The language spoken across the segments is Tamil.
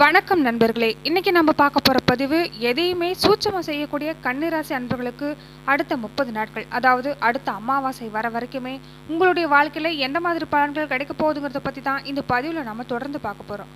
வணக்கம் நண்பர்களே. இன்னைக்கு நம்ம பார்க்க போகிற பதிவு எதையுமே சூட்சமாக செய்யக்கூடிய கன்னிராசி அன்பர்களுக்கு அடுத்த முப்பது நாட்கள் அதாவது அடுத்த அமாவாசை வர வரைக்குமே உங்களுடைய வாழ்க்கையில் எந்த மாதிரி பலன்கள் கிடைக்க போகுதுங்கிறத பற்றி தான் இந்த பதிவில் நம்ம தொடர்ந்து பார்க்க போகிறோம்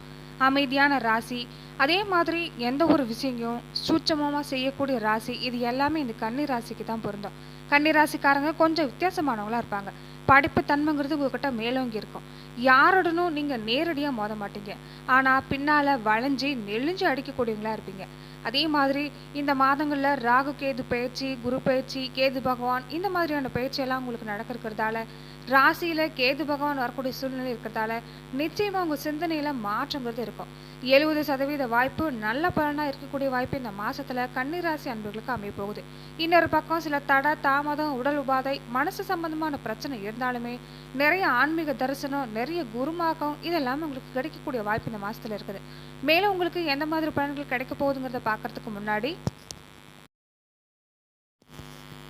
அமைதியான ராசி அதே மாதிரி எந்த ஒரு விஷயங்களும் சூட்சமாக செய்யக்கூடிய ராசி இது எல்லாமே இந்த கன்னி ராசிக்கு தான் பொருந்தும். கன்னி ராசிக்காரங்க கொஞ்சம் வித்தியாசமானவங்களா இருப்பாங்க. படிப்பு தன்மைங்கிறது உங்ககிட்ட மேலோங்கி இருக்கும். யாருடனும் நீங்கள் நேரடியாக மோத மாட்டீங்க. ஆனால் பின்னால் வளைஞ்சு நெளிஞ்சு அடிக்கக்கூடியவங்களா இருப்பீங்க. அதே மாதிரி இந்த மாதங்கள்ல ராகு கேது பயிற்சி குரு பயிற்சி கேது பகவான் இந்த மாதிரியான பயிற்சி எல்லாம் உங்களுக்கு நடக்கிறதால ராசியில கேது பகவான் வரக்கூடிய சூழ்நிலை இருக்கிறதால நிச்சயமா உங்கள் சிந்தனையில மாற்றங்கிறது இருக்கும். எழுபது சதவீத வாய்ப்பு நல்ல பலனாக இருக்கக்கூடிய வாய்ப்பு இந்த மாதத்தில் கன்னிராசி அன்பர்களுக்கு அமைய போகுது. இன்னொரு பக்கம் சில தடை தாமதம் உடல் உபாதை மனசு சம்பந்தமான பிரச்சனை இருந்தாலுமே நிறைய ஆன்மீக தரிசனம் நிறைய குருமாக்கம் இதெல்லாம் உங்களுக்கு கிடைக்கக்கூடிய வாய்ப்பு இந்த மாசத்துல இருக்குது. மேலும் உங்களுக்கு எந்த மாதிரி பலன்கள் கிடைக்க போகுதுங்கிறத பார்க்கறதுக்கு முன்னாடி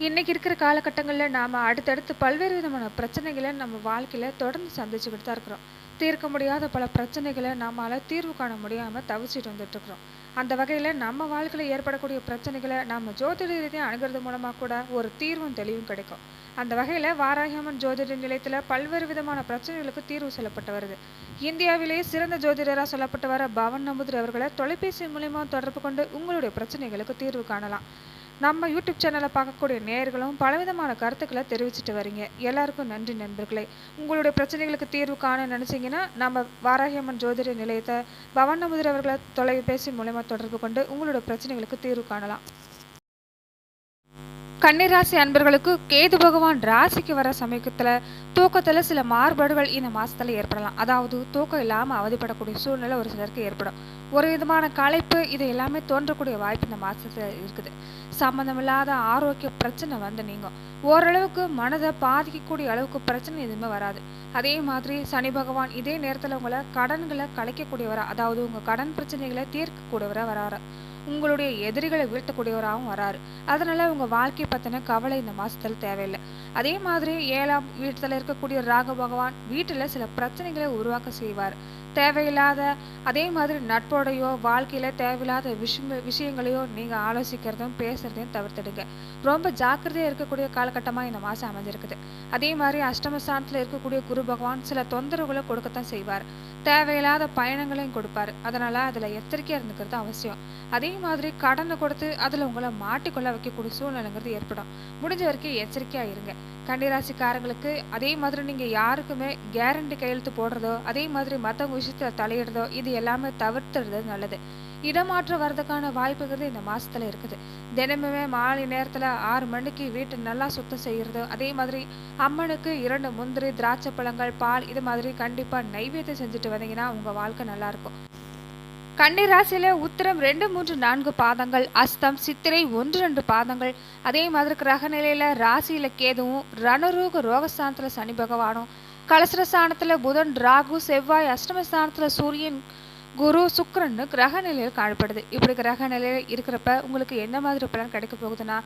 இன்னைக்கு இருக்கிற காலகட்டங்களில் நாம் அடுத்தடுத்து பல்வேறு விதமான பிரச்சனைகளை நம்ம வாழ்க்கையில் தொடர்ந்து சந்திச்சுக்கிட்டு தான் இருக்கிறோம். தீர்க்க முடியாத பல பிரச்சனைகளை நம்மளால் தீர்வு காண முடியாமல் தவிச்சிட்டு வந்துட்டு இருக்கிறோம் அந்த வகையில் நம்ம வாழ்க்கையில் ஏற்படக்கூடிய பிரச்சனைகளை நம்ம ஜோதிட ரீதியாக அணுகிறது மூலமாக கூட ஒரு தீர்வும் தெளிவும் கிடைக்கும். அந்த வகையில் வாராகியம்மன் ஜோதிட நிலையத்தில் பல்வேறு விதமான பிரச்சனைகளுக்கு தீர்வு சொல்லப்பட்டு வருது. இந்தியாவிலேயே சிறந்த ஜோதிடராக சொல்லப்பட்டு வர பவன் நம்புதிரி அவர்களை தொலைபேசி மூலயமா தொடர்பு கொண்டு உங்களுடைய பிரச்சனைகளுக்கு தீர்வு காணலாம். நம்ம யூடியூப் சேனலை பார்க்கக்கூடிய நேயர்களும் பலவிதமான கருத்துக்களை தெரிவிச்சிட்டு வரீங்க. எல்லாருக்கும் நன்றி நண்பர்களே. உங்களுடைய பிரச்சனைகளுக்கு தீர்வு காண நினச்சிங்கன்னா நம்ம வாராகியம்மன் ஜோதிட நிலையத்தை பவன் அவர்களை தொலைபேசி மூலயமா தொடர்பு கொண்டு உங்களுடைய பிரச்சனைகளுக்கு தீர்வு காணலாம். கன்னிராசி அன்பர்களுக்கு கேது பகவான் ராசிக்கு வர சமயத்தில் தூக்கத்தில் சில மாறுபாடுகள் இந்த மாதத்தில் ஏற்படலாம். அதாவது தூக்கம் இல்லாமல் அவதிப்படக்கூடிய சூழ்நிலை ஒரு சிலருக்கு ஏற்படும். ஒரு விதமான களைப்பு இது எல்லாமே தோன்றக்கூடிய வாய்ப்பு இந்த மாசத்துல இருக்குது. சம்மந்தமில்லாத ஆரோக்கிய பிரச்சனை வந்து நீங்கும். ஓரளவுக்கு மனதை பாதிக்கக்கூடிய அளவுக்கு பிரச்சனை எதுவுமே வராது. அதே மாதிரி சனி பகவான் இதே நேரத்துல உங்களை கடன்களை கலைக்கக்கூடியவராக அதாவது உங்க கடன் பிரச்சனைகளை தீர்க்கக்கூடியவரா வராரு. உங்களுடைய எதிரிகளை வீழ்த்தக்கூடியவராகவும் வராரு. அதனால உங்க வாழ்க்கை பத்தின கவலை இந்த மாசத்துல தேவையில்லை. அதே மாதிரி ஏழாம் வீட்டில் இருக்கக்கூடிய ராக பகவான் வீட்டுல சில பிரச்சனைகளை உருவாக்க செய்வார். தேவையில்லாத அதே மாதிரி நட்பு நட்போடையோ வாழ்க்கையில் தேவையில்லாத விஷயங்கள் விஷயங்களையோ நீங்கள் ஆலோசிக்கிறதும் பேசுறதையும் தவிர்த்துடுங்க. ரொம்ப ஜாக்கிரதையாக இருக்கக்கூடிய காலகட்டமாக இந்த மாதம் அமைஞ்சிருக்குது. அதே மாதிரி அஷ்டமஸ்தானத்தில் இருக்கக்கூடிய குரு பகவான் சில தொந்தரவுகளை கொடுக்கத்தான் செய்வார். தேவையில்லாத பயணங்களையும் கொடுப்பாரு. அதனால் அதில் எச்சரிக்கையாக இருந்துக்கிறது அவசியம். அதே மாதிரி கடனை கொடுத்து அதில் உங்களை மாட்டிக்கொள்ள வைக்கக்கூடிய சூழ்நிலைங்கிறது ஏற்படும். முடிஞ்ச வரைக்கும் எச்சரிக்கையாக இருங்க. கன்னிராசிக்காரங்களுக்கு அதே மாதிரி நீங்கள் யாருக்குமே கேரண்டி கையெழுத்து போடுறதோ அதே மாதிரி மற்றவங்க விஷயத்தில் தலையிடுறதோ இது எல்லாமே தவிர்த்துறது நல்லது. இடமாற்றம் வர்றதுக்கான வாய்ப்புங்கிறது இந்த மாதத்தில் இருக்குது. தினமுமே மாலை நேரத்தில் ஆறு மணிக்கு வீட்டை நல்லா சுத்தம் செய்கிறது அதே மாதிரி அம்மனுக்கு இரண்டு முந்திரி திராட்சை பழங்கள் பால் இது மாதிரி கண்டிப்பாக நைவேத்தியம் செஞ்சுட்டு வந்தீங்கன்னா உங்கள் வாழ்க்கை நல்லாயிருக்கும் இருக்கும் ராசியில உத்திரம் ரெண்டு மூன்று நான்கு பாதங்கள் அஸ்தம் சித்திரை ஒன்று ரெண்டு பாதங்கள். அதே மாதிரி கிரக நிலையில ராசியில கேதுவும் ரணரூக ரோகஸ்தானத்துல சனி பகவானும். கலசரஸ்தானத்துல புதன் ராகு செவ்வாய் அஷ்டமஸ்தானத்துல சூரியன் குரு சுக்கரன்னு கிரக நிலையில் காணப்படுது. இப்படி கிரக நிலையில் இருக்கிறப்ப உங்களுக்கு என்ன மாதிரி பலன் கிடைக்க போகுதுன்னா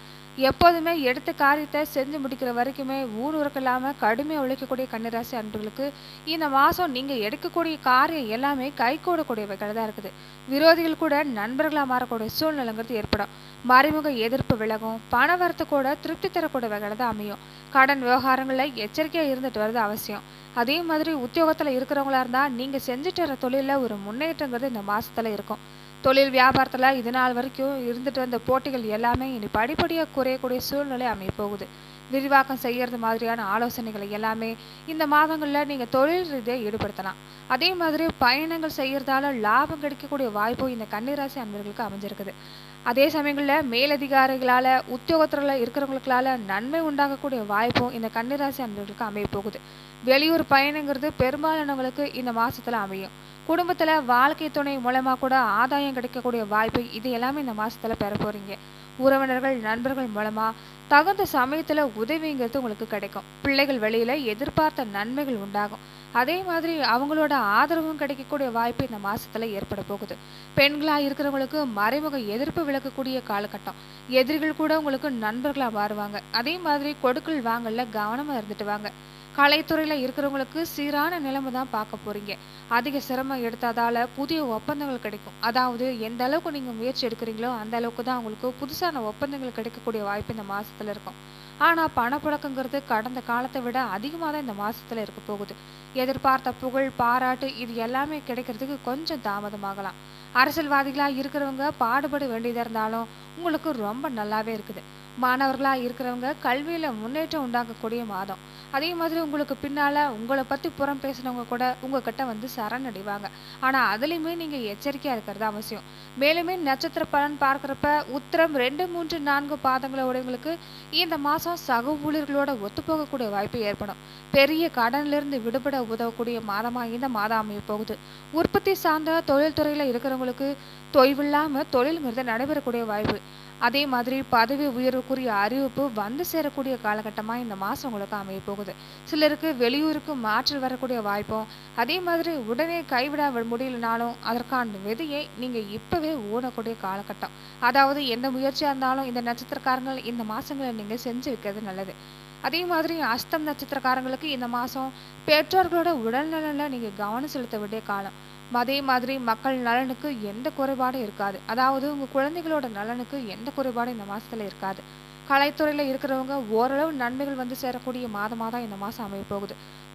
எப்போதுமே எடுத்த காரியத்தை செஞ்சு முடிக்கிற வரைக்குமே ஊர் இல்லாமல் கடுமையாக உழைக்கக்கூடிய கன்னிராசி அன்புகளுக்கு இந்த மாதம் நீங்கள் எடுக்கக்கூடிய காரியம் எல்லாமே கை கூடக்கூடியவைகள் தான் இருக்குது. விரோதிகள் கூட நண்பர்களாக மாறக்கூடிய சூழ்நிலைங்கிறது ஏற்படும். மறைமுக எதிர்ப்பு விலகும் பண வரத்து கூட திருப்தி தரக்கூடியவைகள் தான் அமையும். கடன் விவகாரங்களில் எச்சரிக்கையாக இருந்துட்டு வர்றது அவசியம். அதே மாதிரி உத்தியோகத்தில் இருக்கிறவங்களா இருந்தால் நீங்கள் செஞ்சுட்டு வர தொழிலில் ஒரு முன்னேற்றம் முன்னேற்றங்கிறது இந்த மாதத்தில் இருக்கும். தொழில் வியாபாரத்தில் இது நாள் வரைக்கும் இருந்துட்டு வந்த போட்டிகள் எல்லாமே இனி படிப்படியாக குறையக்கூடிய சூழ்நிலை அமையப்போகுது விரிவாக்கம் செய்கிறது மாதிரியான ஆலோசனைகளை எல்லாமே இந்த மாதங்களில் நீங்கள் தொழில் ரீதியாக ஈடுபடுத்தலாம். அதே மாதிரி பயணங்கள் செய்யறதால லாபம் கிடைக்கக்கூடிய வாய்ப்பும் இந்த கன்னிராசி அன்பர்களுக்கு அமைஞ்சிருக்குது. அதே சமயங்களில் மேலதிகாரிகளால் உத்தியோகத்தில் இருக்கிறவங்களுக்களால் நன்மை உண்டாகக்கூடிய வாய்ப்பும் இந்த கன்னிராசி அன்பர்களுக்கு அமைய போகுது. வெளியூர் பயணங்கிறது பெரும்பாலானவங்களுக்கு இந்த மாசத்துல அமையும். குடும்பத்தில் வாழ்க்கை துணை மூலமாக கூட ஆதாயம் கிடைக்கக்கூடிய வாய்ப்பு இது எல்லாமே இந்த மாதத்தில் பெற போகிறீங்க உறவினர்கள் நண்பர்கள் மூலமாக தகுந்த சமயத்தில் உதவிங்கிறது உங்களுக்கு கிடைக்கும். பிள்ளைகள் வெளியில் எதிர்பார்த்த நன்மைகள் உண்டாகும். அதே மாதிரி அவங்களோட ஆதரவும் கிடைக்கக்கூடிய வாய்ப்பு இந்த மாதத்தில் ஏற்பட போகுது. பெண்களாக இருக்கிறவங்களுக்கு மறைமுக எதிர்ப்பு விளக்கக்கூடிய காலகட்டம். எதிரிகள் கூட உங்களுக்கு நண்பர்களாக மாறுவாங்க. அதே மாதிரி கொடுக்கல் வாங்கல கவனமாக இருந்துட்டு வாங்க. கலைத்துறையில் இருக்கிறவங்களுக்கு சீரான நிலைமை தான் பார்க்க போகிறீங்க அதிக சிரமம் எடுத்ததால் புதிய ஒப்பந்தங்கள் கிடைக்கும். அதாவது எந்த அளவுக்கு நீங்கள் முயற்சி எடுக்கிறீங்களோ அந்த அளவுக்கு தான் உங்களுக்கு புதுசான ஒப்பந்தங்கள் கிடைக்கக்கூடிய வாய்ப்பு இந்த மாதத்தில் இருக்கும். ஆனால் பணப்புழக்கங்கிறது கடந்த காலத்தை விட அதிகமாக தான் இந்த மாதத்தில் இருக்க போகுது. எதிர்பார்த்த புகழ் பாராட்டு இது எல்லாமே கிடைக்கிறதுக்கு கொஞ்சம் தாமதமாகலாம். அரசியல்வாதிகளாக இருக்கிறவங்க பாடுபட வேண்டியதாக இருந்தாலும் உங்களுக்கு ரொம்ப நல்லாவே இருக்குது. மாணவர்களாக இருக்கிறவங்க கல்வியில் முன்னேற்றம் உண்டாக்கக்கூடிய மாதம். அதே மாதிரி உங்களுக்கு பின்னால் உங்களை பற்றி புறம் பேசினவங்க கூட உங்ககிட்ட வந்து சரணடைவாங்க. ஆனால் அதுலேயுமே நீங்கள் எச்சரிக்கையாக இருக்கிறது அவசியம். மேலுமே நட்சத்திர பலன் பார்க்குறப்ப உத்தரம் ரெண்டு மூன்று நான்கு பாதங்களை உடையவங்களுக்கு இந்த மாதம் சக ஊழியர்களோட ஒத்துப்போகக்கூடிய வாய்ப்பு ஏற்படும். பெரிய கடனிலிருந்து விடுபட உதவக்கூடிய மாதமாக இந்த மாதம் அமைய போகுது. உற்பத்தி சார்ந்த தொழில்துறையில் இருக்கிறவங்களுக்கு தொய்வில்லாமல் தொழிலுங்கிறது நடைபெறக்கூடிய வாய்ப்பு. அதே மாதிரி பதவி உயர்வுக்குரிய அறிவிப்பு வந்து சேரக்கூடிய காலகட்டமாக இந்த மாதம் உங்களுக்கு அமைய போகுது சிலருக்கு வெளியூருக்கு மாற்றல் வரக்கூடிய வாய்ப்பும் அதே மாதிரி உடனே கைவிட முடியலனாலும் அதற்கான விதையை நீங்கள் இப்போவே ஊனக்கூடிய காலகட்டம். அதாவது எந்த முயற்சியாக இருந்தாலும் இந்த நட்சத்திரக்காரங்கள் இந்த மாதங்களை நீங்கள் செஞ்சு வைக்கிறது நல்லது. அதே மாதிரி அஸ்தம் நட்சத்திரக்காரங்களுக்கு இந்த மாதம் பெற்றோர்களோட உடல்நலனில் நீங்கள் கவனம் செலுத்த வேண்டிய காலம். அதே மாதிரி மக்கள் நலனுக்கு எந்த குறைபாடும் இருக்காது. அதாவது உங்கள் குழந்தைகளோட நலனுக்கு எந்த குறைபாடும் இந்த மாதத்தில் இருக்காது. கலைத்துறையில் இருக்கிறவங்க ஓரளவு நன்மைகள் வந்து சேரக்கூடிய மாதமாக தான் இந்த மாதம் அமைய போகுது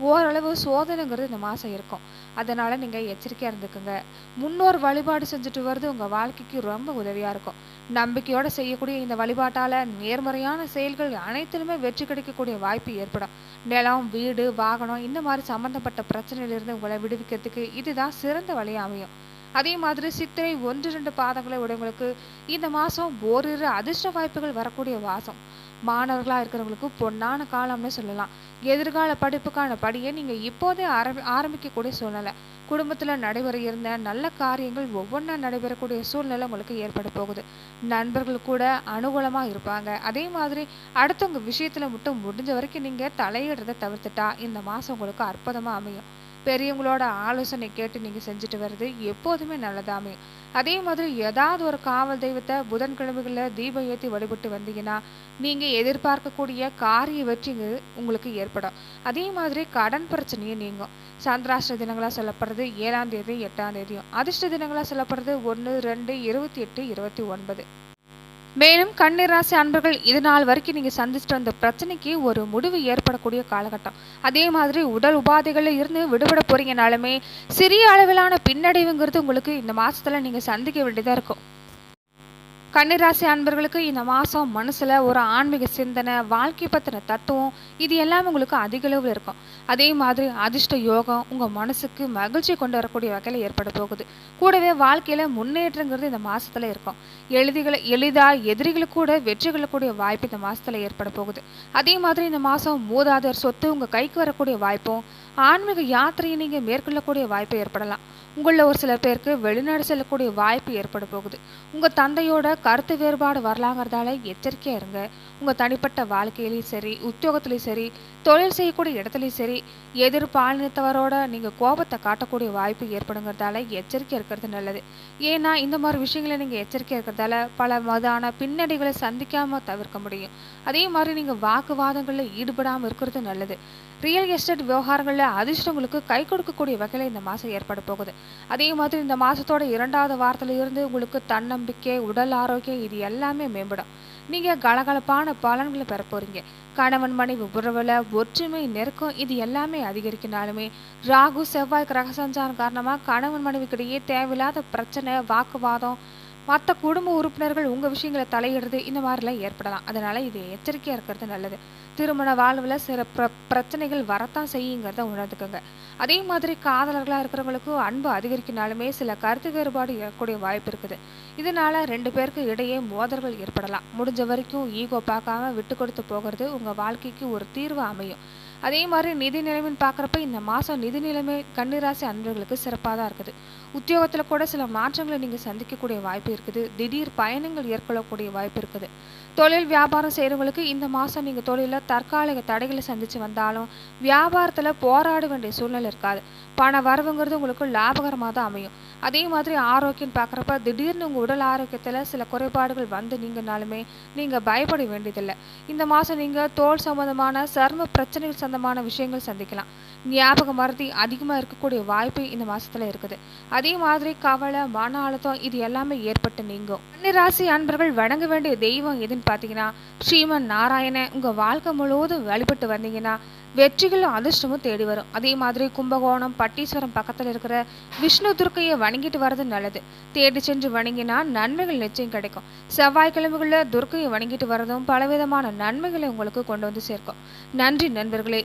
ஓரளவு சோதனைங்கிறது இந்த மாதம் இருக்கும். அதனால் நீங்கள் எச்சரிக்கையாக இருந்துக்குங்க. முன்னோர் வழிபாடு செஞ்சுட்டு வர்றது உங்கள் வாழ்க்கைக்கு ரொம்ப உதவியாக இருக்கும். நம்பிக்கையோடு செய்யக்கூடிய இந்த வழிபாட்டால் நேர்மறையான செயல்கள் அனைத்திலுமே வெற்றி கிடைக்கக்கூடிய வாய்ப்பு ஏற்படும். நிலம் வீடு வாகனம் இந்த மாதிரி சம்மந்தப்பட்ட பிரச்சனையிலிருந்து உங்களை விடுவிக்கிறதுக்கு இதுதான் சிறந்த வழியாக அமையும். அதே மாதிரி சித்திரை ஒன்று ரெண்டு பாதங்களை உடையவங்களுக்கு இந்த மாதம் ஓரிரு அதிர்ஷ்ட வாய்ப்புகள் வரக்கூடிய வாசம் மாணவர்களாக இருக்கிறவங்களுக்கு பொன்னான காலம்னு சொல்லலாம். எதிர்கால படிப்புக்கான படியை நீங்கள் இப்போதே ஆரம்பி ஆரம்பிக்கக்கூடிய சூழ்நிலை. குடும்பத்தில் நடைபெற இருந்த நல்ல காரியங்கள் ஒவ்வொன்றா நடைபெறக்கூடிய சூழ்நிலை உங்களுக்கு ஏற்பட போகுது. நண்பர்கள் கூட அனுகூலமாக இருப்பாங்க. அதே மாதிரி அடுத்தவங்க விஷயத்தில் மட்டும் முடிஞ்ச வரைக்கும் நீங்கள் தலையிடுறதை தவிர்த்துட்டா இந்த மாதம் உங்களுக்கு அற்புதமாக அமையும். பெரியவங்களோட ஆலோசனை கேட்டு நீங்கள் செஞ்சுட்டு வர்றது எப்போதுமே நல்லதாமே. அதே மாதிரி ஏதாவது ஒரு காவல் தெய்வத்தை புதன்கிழமைகளில் தீபம் ஏற்றி வழிபட்டு வந்தீங்கன்னா நீங்கள் எதிர்பார்க்கக்கூடிய காரிய வெற்றிங்க உங்களுக்கு ஏற்படும். அதே மாதிரி கடன் பிரச்சனையும் நீங்கும். சந்திராஷ்ட தினங்களாக சொல்லப்படுறது ஏழாம் தேதி எட்டாம் தேதியும். அதிர்ஷ்ட தினங்களாக சொல்லப்படுறது ஒன்று ரெண்டு இருபத்தி எட்டு இருபத்தி ஒன்பது. மேலும் கண்ணிராசி அன்பர்கள் இது நாள் வரைக்கும் நீங்கள் சந்திச்சுட்டு வந்த பிரச்சனைக்கு ஒரு முடிவு ஏற்படக்கூடிய காலகட்டம். அதே மாதிரி உடல் உபாதைகளில் இருந்து விடுபட போறீங்கனாலுமே சிறிய அளவிலான பின்னடைவுங்கிறது உங்களுக்கு இந்த மாதத்தில் நீங்கள் சந்திக்க வேண்டியதாக இருக்கும். கன்னிராசி அன்பர்களுக்கு இந்த மாதம் மனசில் ஒரு ஆன்மீக சிந்தனை வாழ்க்கை பற்றின தத்துவம் இது எல்லாமே உங்களுக்கு அதிக அளவில் இருக்கும். அதே மாதிரி அதிர்ஷ்ட யோகம் உங்கள் மனசுக்கு மகிழ்ச்சி கொண்டு வரக்கூடிய வகையில் ஏற்பட போகுது. கூடவே வாழ்க்கையில் முன்னேற்றங்கிறது இந்த மாதத்தில் இருக்கும். எழுதிகளை எளிதாக எதிரிகளுக்கு கூட வெற்றி கொள்ளக்கூடிய வாய்ப்பு இந்த மாதத்தில் ஏற்பட போகுது. அதே மாதிரி இந்த மாதம் மூதாதர் சொத்து உங்கள் கைக்கு வரக்கூடிய வாய்ப்பும் ஆன்மீக யாத்திரையை நீங்கள் மேற்கொள்ளக்கூடிய வாய்ப்பு ஏற்படலாம். உங்களில் ஒரு சில பேருக்கு வெளிநாடு செல்லக்கூடிய வாய்ப்பு ஏற்பட போகுது. உங்கள் தந்தையோட கருத்து வேறுபாடு வரலாங்கிறதால எச்சரிக்கையாக இருங்க. உங்கள் தனிப்பட்ட வாழ்க்கையிலையும் சரி உத்தியோகத்துலேயும் சரி தொழில் செய்யக்கூடிய இடத்துலையும் சரி எதிர் பாலினத்தவரோட நீங்கள் கோபத்தை காட்டக்கூடிய வாய்ப்பு ஏற்படுங்கிறதால எச்சரிக்கை இருக்கிறது நல்லது. ஏன்னா இந்த மாதிரி விஷயங்களை நீங்கள் எச்சரிக்கை இருக்கிறதால பல மதான பின்னடைகளை சந்திக்காமல் தவிர்க்க முடியும். அதே மாதிரி நீங்கள் வாக்குவாதங்களில் ஈடுபடாமல் இருக்கிறது நல்லது. ரியல் எஸ்டேட் விவகாரங்களில் அதிர்ஷ்டங்களுக்கு கை கொடுக்கக்கூடிய வகையில் இந்த மாதம் ஏற்பட போகுது. அதே மாதிரி இந்த மாதத்தோட இரண்டாவது வாரத்தில் இருந்து உங்களுக்கு தன்னம்பிக்கை உடல் ஆரோக்கியம் இது எல்லாமே மேம்படும். நீங்கள் கலகலப்பான பலன்களை பெற போறீங்க கணவன் மனைவி உறவில் ஒற்றுமை நெருக்கம் இது எல்லாமே அதிகரிக்கினாலுமே ராகு செவ்வாய் கிரக சஞ்சாரம் காரணமாக கணவன் மனைவிக்கிடையே தேவையில்லாத பிரச்சனை வாக்குவாதம் மற்ற குடும்ப உறுப்பினர்கள் உங்கள் விஷயங்களை தலையிடுறது இந்த மாதிரிலாம் ஏற்படலாம். அதனால் இது எச்சரிக்கையாக இருக்கிறது நல்லது. திருமண வாழ்வில் சில பிர பிரச்சனைகள் வரத்தான் செய்யுங்கிறத உணர்ந்துக்கோங்க. அதே மாதிரி காதலர்களாக இருக்கிறவங்களுக்கு அன்பு அதிகரிக்கினாலுமே சில கருத்து வேறுபாடு ஏற்பக்கூடிய வாய்ப்பு இருக்குது. இதனால ரெண்டு பேருக்கு இடையே மோதல்கள் ஏற்படலாம். முடிஞ்ச வரைக்கும் ஈகோ பார்க்காம விட்டு கொடுத்து போகிறது உங்கள் வாழ்க்கைக்கு ஒரு தீர்வு அமையும். அதே மாதிரி நிதி நிலைமைன்னு பார்க்குறப்ப இந்த மாதம் நிதி நிலைமை கன்னிராசி அன்பர்களுக்கு சிறப்பாக தான் இருக்குது. உத்தியோகத்தில் கூட சில மாற்றங்களை நீங்கள் சந்திக்கக்கூடிய வாய்ப்பு இருக்குது. திடீர் பயணங்கள் ஏற்படக்கூடிய வாய்ப்பு இருக்குது. தொழில் வியாபாரம் செய்கிறவங்களுக்கு இந்த மாதம் நீங்கள் தொழிலில் தற்காலிக தடைகளை சந்தித்து வந்தாலும் வியாபாரத்தில் போராட வேண்டிய சூழ்நிலை இருக்காது. பண வரவுங்கிறது உங்களுக்கு லாபகரமாக தான் அமையும். அதே மாதிரி ஆரோக்கியம் பார்க்குறப்ப திடீர்னு உங்கள் உடல் ஆரோக்கியத்தில் சில குறைபாடுகள் வந்து நீங்கனாலுமே நீங்கள் பயப்பட வேண்டியதில்லை. இந்த மாதம் நீங்கள் தோல் சம்மந்தமான சர்ம பிரச்சனைகள் சந்த சம்பந்தமான விஷயங்கள் சந்திக்கலாம். ஞாபக மருதி அதிகமாக இருக்கக்கூடிய வாய்ப்பு இந்த மாசத்துல இருக்குது. அதே மாதிரி கவலை மன அழுத்தம் இது எல்லாமே ஏற்பட்டு நீங்கும். கன்னிராசி அன்பர்கள் வணங்க வேண்டிய தெய்வம் எதுன்னு பார்த்தீங்கன்னா ஸ்ரீமன் நாராயண. உங்க வாழ்க்கை முழுவதும் வழிபட்டு வந்தீங்கன்னா வெற்றிகளும் அதிர்ஷ்டமும் தேடி வரும். அதே மாதிரி கும்பகோணம் பட்டீஸ்வரம் பக்கத்தில் இருக்கிற விஷ்ணு துர்க்கையை வணங்கிட்டு வர்றது நல்லது. தேடி சென்று வணங்கினா நன்மைகள் நிச்சயம் கிடைக்கும். செவ்வாய்க்கிழமைகளில் துர்க்கையை வணங்கிட்டு வர்றதும் பலவிதமான நன்மைகளை உங்களுக்கு கொண்டு வந்து சேர்க்கும். நன்றி நண்பர்களே.